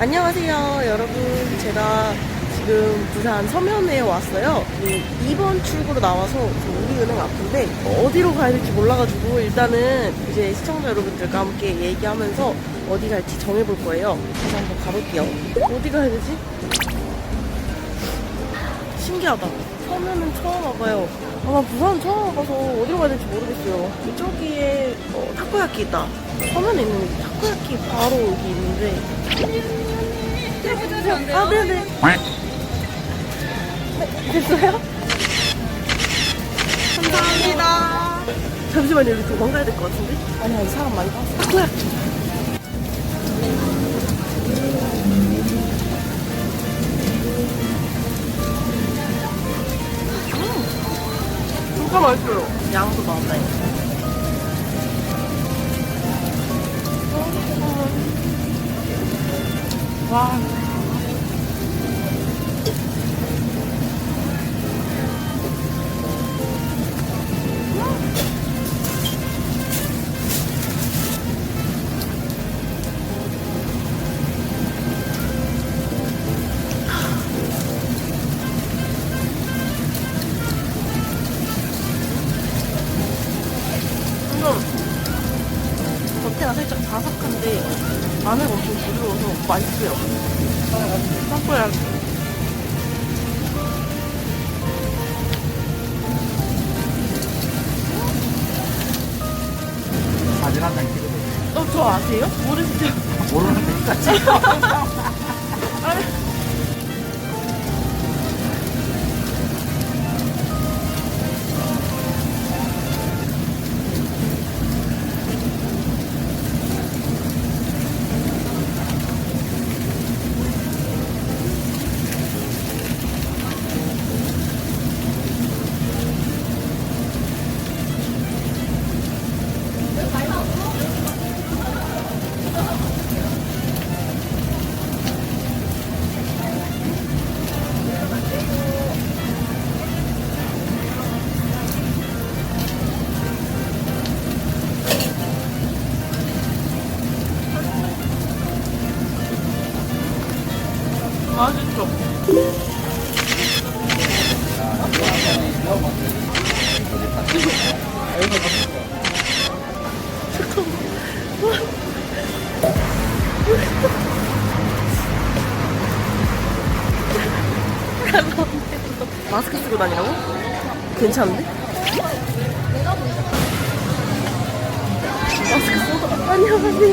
안녕하세요, 여러분. 제가 지금 부산 서면에 왔어요. 그 2번 출구로 나와서 저 우리은행 앞인데 어디로 가야 될지 몰라가지고 일단은 이제 시청자 여러분들과 함께 얘기하면서 어디 갈지 정해볼 거예요. 그래서 한번 가볼게요. 어디 가야 되지? 신기하다. 서면은 처음 와봐요. 아마 부산 처음 와봐서 어디로 가야 될지 모르겠어요. 이쪽에 어, 타코야키 있다. 서면에 있는 타코야키 바로 여기 있는데 아, 네네. 네, 됐어요? 감사합니다. 잠시만요, 여기 도망가야 될 것 같은데? 아니, 아니, 사람 많이 봤어. 음, 진짜 맛있어요. 양도 많아 요. 맛있어요. 땀꼬야. 사진 한장 찍어도 어, 저 아세요? 모르시죠? 모르는 데까지 아니. 마스크 쓰고 다니라고? 괜찮은데? 안녕하세요. 안녕하세요.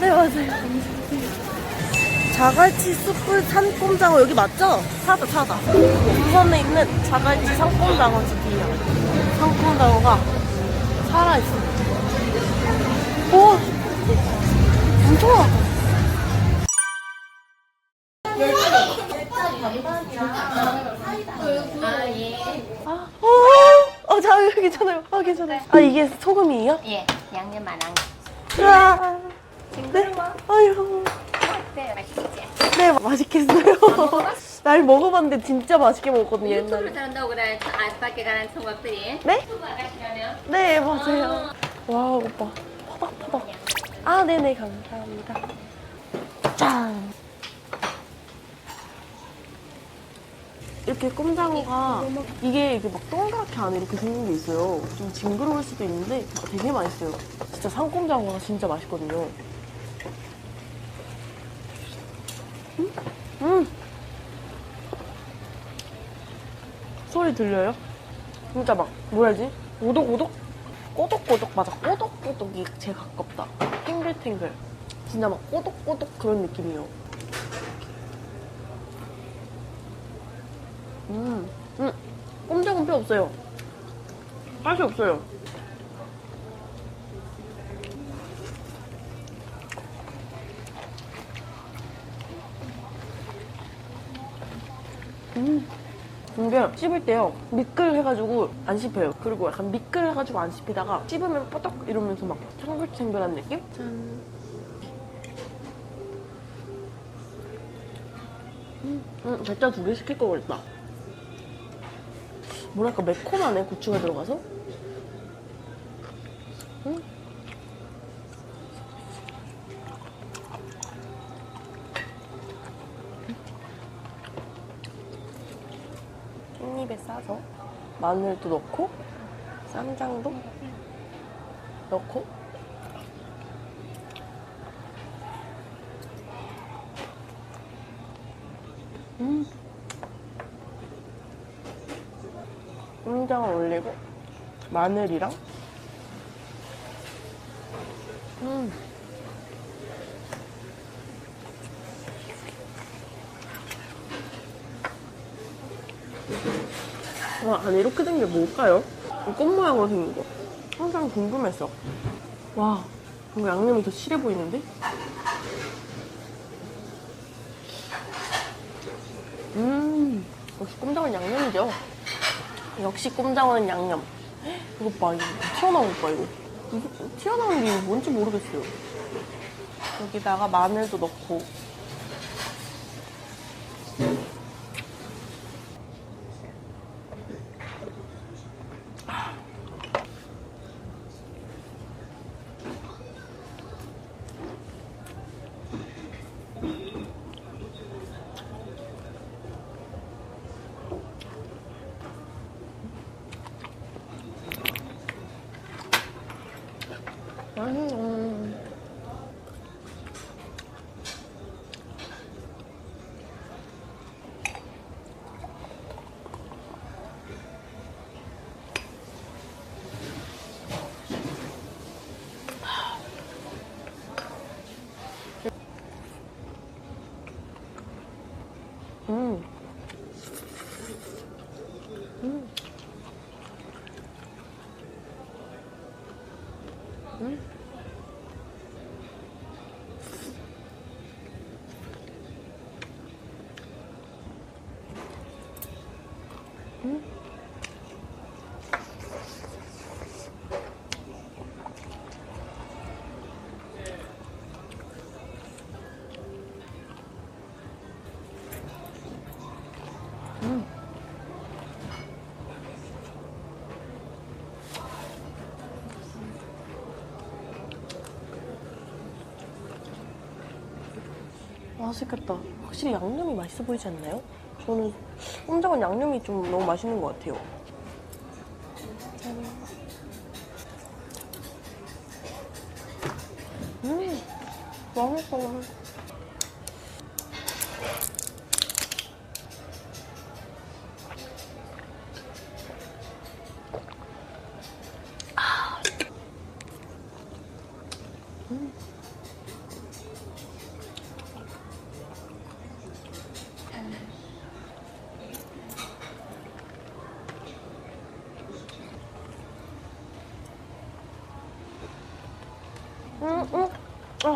네 맞아요. 자갈치 숯불 산꼼장어 여기 맞죠? 찾아 찾아. 부산에 있는 자갈치 산꼼장어 집이에요. 산꼼장어가 살아있어. 오, 엄청 많아. 아, 어, 어, 자, 괜찮아요. 아, 괜찮아요. 아, 이게 소금이에요? 예, 양념 안 한. 우와. 네. 아유. 맛있겠어요. 날 먹어봤는데 진짜 맛있게 먹었거든요, 유튜브를 옛날에. 다룬다고 그래. 안팎에 가는 총각들이. 네? 유튜브 아가씨라면. 네, 맞아요. 와, 오빠. 퍼벅퍼벅. 아, 네네, 감사합니다. 짠. 이렇게 꼼장어가 이게 이게 막 동그랗게 안에 이렇게 생긴 게 있어요. 좀 징그러울 수도 있는데 되게 맛있어요. 진짜 산꼼장어가 진짜 맛있거든요. 음, 음. 소리 들려요? 진짜 막 뭐라지? 오독오독? 꼬독꼬독 맞아 꼬독꼬독이 제일 가깝다 탱글탱글 진짜 막 꼬독꼬독 그런 느낌이에요 음, 음, 꼼짝은 필요 없어요 맛이 없어요 음. 이게 씹을 때요 미끌해가지고 안 씹혀요. 그리고 약간 미끌해가지고 안 씹히다가 씹으면 뽀떡 이러면서 막 탱글탱글한 느낌? 짠. 음, 음, 대짜 두 개 시킬 걸 그랬다. 뭐랄까 매콤하네 고추가 들어가서? 음, 마늘도 넣고 쌈장도 넣고. 음. 쌈장을 올리고 마늘이랑. 음 와, 아니 이렇게 된 게 뭘까요? 이꽃 모양으로 생긴 거. 항상 궁금했어. 와, 이거 양념이 더 실해 보이는데? 음, 역시 꼼장은 양념이죠. 역시 꼼장은 양념. 이거 봐, 이거 튀어나온 거 봐, 이거. 튀어나온 게 뭔지 모르겠어요. 여기다가 마늘도 넣고. 맛 음. 음. 맛있겠다. 확실히 양념이 맛있어 보이지 않나요? 저는 꼼장은 양념이 좀 너무 맛있는 것 같아요. 음, 맛있어. 음,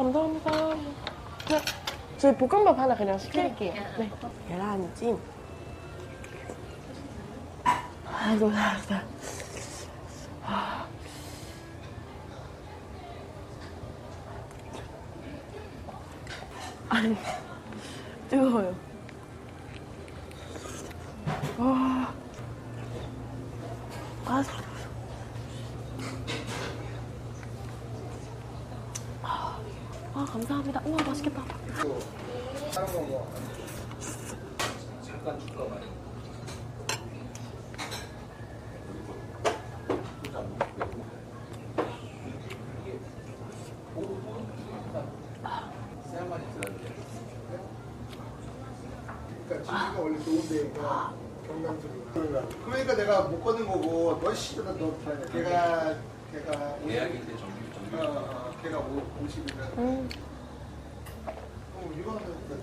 감사합니다. 네. 저희 볶음밥 하나 그냥 시킬게요. 네. 계란찜. 아이고, 잘했다. 아니, 뜨거워요. 와. 아, 아, 감사합니다. 우와, 맛있겠다. 그러니까 원래 좋은데 경남도 그러니까 내가 못 걷는 거고 너 씨발 너 걔가 걔가 예약인데 정규 정규. 어, 어, 걔가 50이면 음. 어, 이거는 그러니까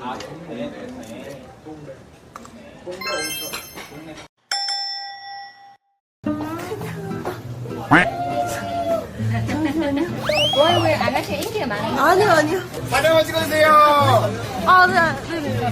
아 동네 네. 아가씨가 인기가 많아? 아니요, 아니요. 사장만 찍어주세요 아, 네, 네, 네.